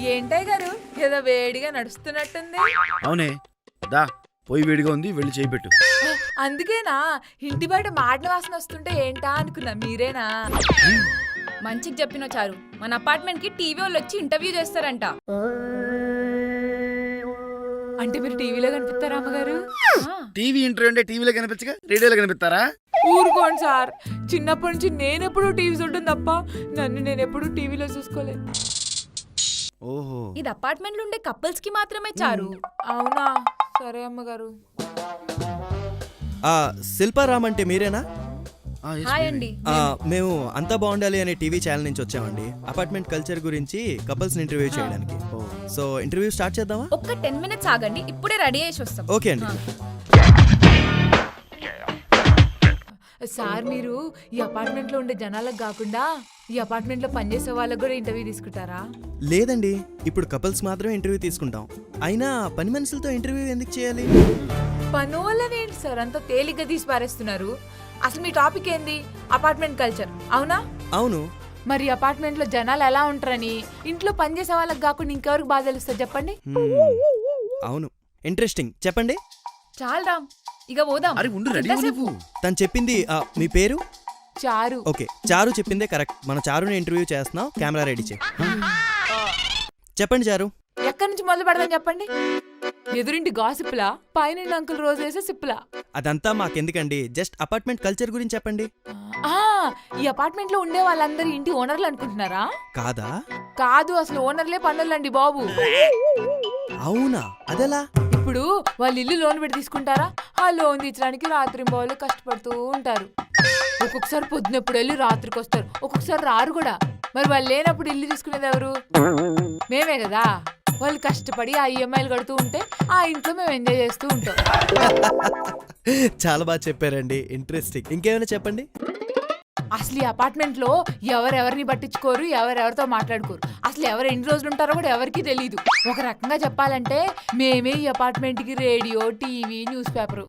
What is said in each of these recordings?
ఏంటయ్య గారు? ఏదో వేడిగా నడుస్తున్నట్టుంది. అవునే. దా పొయ్యి వేడిగా ఉంది వెళ్ళి చేయి పెట్టు. అందుకేనా? ఇంటి బయట మాడిన వాసన వస్తుంటే ఏంటా అనుకున్నా మీరేనా? మంచికి చెప్పిన చారు. మన అపార్ట్మెంట్కి టీవీ వాళ్ళు వచ్చి ఇంటర్వ్యూ చేస్తారంట. అంటే మీరు టీవీలో కనిపిస్తారా అమ్మగారు? ఆ, టీవీ ఇంటర్వ్యూ అంటే టీవీలో కనిపించగా రేడియోలో కనిపిస్తారా? ఊరుకోండి సార్. చిన్నప్పటి నుంచి నేను ఎప్పుడు టీవీ చూడటం తప్ప నన్ను నేను ఎప్పుడు టీవీలో చూసుకోలేదు. ఓహో. ఇది అపార్ట్మెంట్లో ఉండే కపుల్స్కి మాత్రమే చారు అవునా? సరే అమ్మగారు. ఆ శిల్పారామ్ అంటే మీరేనా? హాయ్. అండి. ఆ, మేము అంతా బాగుండాలి అనే టీవీ ఛానల్ నుంచి వచ్చామండి. అపార్ట్మెంట్ కల్చర్ గురించి కపుల్స్ ఇంటర్వ్యూ చేయడానికి. సో ఇంటర్వ్యూ స్టార్ట్ చేద్దామా? ఒక్క టెన్ మినిట్స్ ఆగండి ఇప్పుడే రెడీ చేసి వస్తాం. ఓకే అండి. సార్ మీరు ఈ అపార్ట్మెంట్లో ఉండే జనాలకు కాకుండా ఈ అపార్ట్మెంట్లో పనిచేసే వాళ్ళకి కూడా ఇంటర్వ్యూ తీసుకుంటారా? లేదండి ఇప్పుడు కపుల్స్ మాత్రమే ఇంటర్వ్యూ తీసుకుంటాం. అయినా పని మనుషులతో ఇంటర్వ్యూ ఎందుకు చేయాలి? పనోళ్ళని ఏంటి సార్? అంత తేలిగ్గా తీసి పారేస్తున్నారు. అసలు మీ టాపిక్ ఏంది? Apartment culture. అవునా? అవును. మరి అపార్ట్మెంట్లో జనాలు ఎలా ఉంటారని ఇంట్లో పనిచేసే వాళ్ళకి కాకుండా ఇంకెవరికి బాధ తెలుస్తుంది చెప్పండి. అవును. ఇంట్రెస్టింగ్. చెప్పండి. చాలు రామ్ ఇక పోదాం. అరే ఉండు రెడీ? నువ్వు తను చెప్పింది ఆ, మీ పేరు? చారు. ఓకే చారు చెప్పిందే కరెక్ట్. మన చారుని ఇంటర్వ్యూ చేస్తున్నాం కెమెరా రెడీ చేయి. చెప్పండి చారు. ఎక్కడి నుంచి మొదలు పెడదాం చెప్పండి? ఎదురింటి గాసిప్లా పైన అంకుల్ రోజు వేసే సిప్పులా. అదంతా మాకెందుకండి? జస్ట్ అపార్ట్మెంట్ కల్చర్ గురించి చెప్పండి. ఆ, ఈ అపార్ట్మెంట్లో ఉండే వాళ్ళందరూ ఇంటి ఓనర్లు అనుకుంటున్నారా? కాదా? కాదు అసలు ఓనర్లే పనులండి బాబు. అవునా? అదెలా? ఇప్పుడు వాళ్ళు ఇల్లు లోన్ పెట్టి తీసుకుంటారా? ఆ లోన్ తీర్చడానికి రాత్రి బావులు కష్టపడుతూ ఉంటారు. ఒక్కొక్కసారి పొద్దునప్పుడు వెళ్ళి రాత్రికి వస్తారు. ఒక్కొక్కసారి రారు కూడా. మరి వాళ్ళు లేనప్పుడు ఇల్లు తీసుకునేది ఎవరు? మేమే కదా. వాళ్ళు కష్టపడి ఆ ఈఎంఐలు కడుతూ ఉంటే ఆ ఇంట్లో మేము ఎంజాయ్ చేస్తూ ఉంటాం. చాలా బాగా చెప్పారండి. ఇంట్రెస్టింగ్ ఇంకేమైనా చెప్పండి? అసలు ఈ అపార్ట్మెంట్లో ఎవరెవరిని పట్టించుకోరు ఎవరెవరితో మాట్లాడుకోరు. అసలు ఎవరు ఎన్ని రోజులు ఉంటారో కూడా ఎవరికి తెలియదు ఒక రకంగా చెప్పాలంటే మేమే ఈ అపార్ట్మెంట్కి రేడియో టీవీ న్యూస్ పేపర్.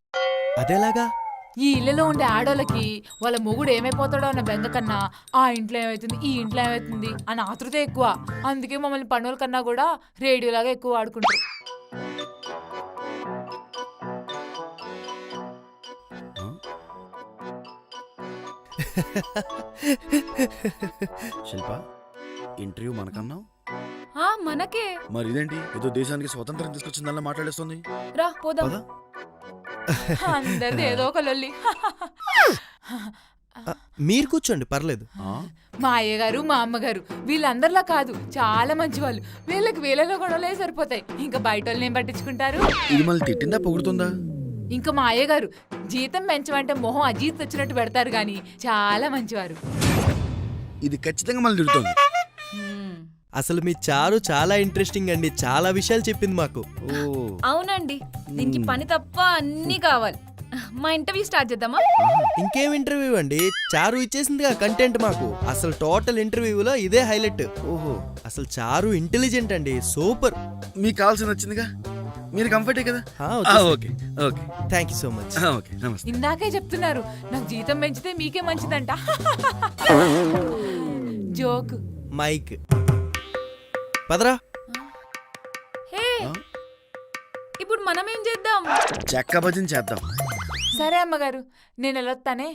అదేలాగా? ఈ ఇళ్ళలో ఉండే ఆడోళ్ళకి వాళ్ళ మొగుడు ఏమైపోతాడో అన్న బెంగ కన్నా ఆ ఇంట్లో ఏమవుతుంది ఈ ఇంట్లో ఏమవుతుంది అని ఆతృత ఎక్కువ. అందుకే మమ్మల్ని పనుల కన్నా కూడా రేడియోలాగా ఎక్కువ వాడుకుంటారు. శిల్ప? ఇంటర్వ్యూ మనకన్నావు? ఆ మనకే. మరి ఇదేంటి? ఏదో దేశానికి స్వతంత్రం తీసుకొచ్చిందల్లా మాట్లాడేస్తుంది? రా పోదాం. పద. అందరిది ఏదో ఒక లొల్లి. ఆ, మీరు కూర్చోండి పర్లేదు. ఆ? మా అయ్యగారు మా అమ్మగారు వీళ్ళందరిలా కాదు చాలా మంచి వాళ్ళు వీళ్ళకి వీళ్ళలో గొడవలే సరిపోతాయి. ఇంకా బయట వాళ్ళని ఏం పట్టించుకుంటారు? ఇది మళ్ళీ తిట్టిందా పొగుడుతుందా? ఇంకా మా అయ్యగారు జీతం పెంచమంటే మొహం అజీత్ వచ్చినట్టు పెడతారు గాని చాలా మంచివారు. ఇది ఖచ్చితంగా మళ్ళీ తిడుతుంది. అసలు మీ చారు చాలా ఇంట్రెస్టింగ్ అండి. చాలా విషయాలు చెప్పింది మాకు. ఓ. అవునండి. దీనికి పని తప్ప అన్నీ కావాలి. మా ఇంటర్వ్యూ స్టార్ట్ చేద్దామా? ఇంకేం ఇంటర్వ్యూ అండి? చారు ఇచ్చేసిందిగా కంటెంట్ మాకు. అసలు టోటల్ ఇంటర్వ్యూలో ఇదే హైలైట్ ఓహో. అసలు చారు ఇంటెలిజెంట్ అండి. సూపర్. మీకు కావాల్సిన వచ్చిందిగా? మీరు కంఫర్టే కదా? ఆ, okay. Okay. Thank you so much okay. నమస్తే. ఇందాకే చెప్తున్నారు నాకు జీతం పెంచితే మీకే మంచిదంట. జోక్ మైక్ పదరా. హే ఇప్పుడు మనం ఏం చేద్దాం? చెక్క భజన చేద్దాం. సరే అమ్మగారు నేను వెళ్ళొస్తానే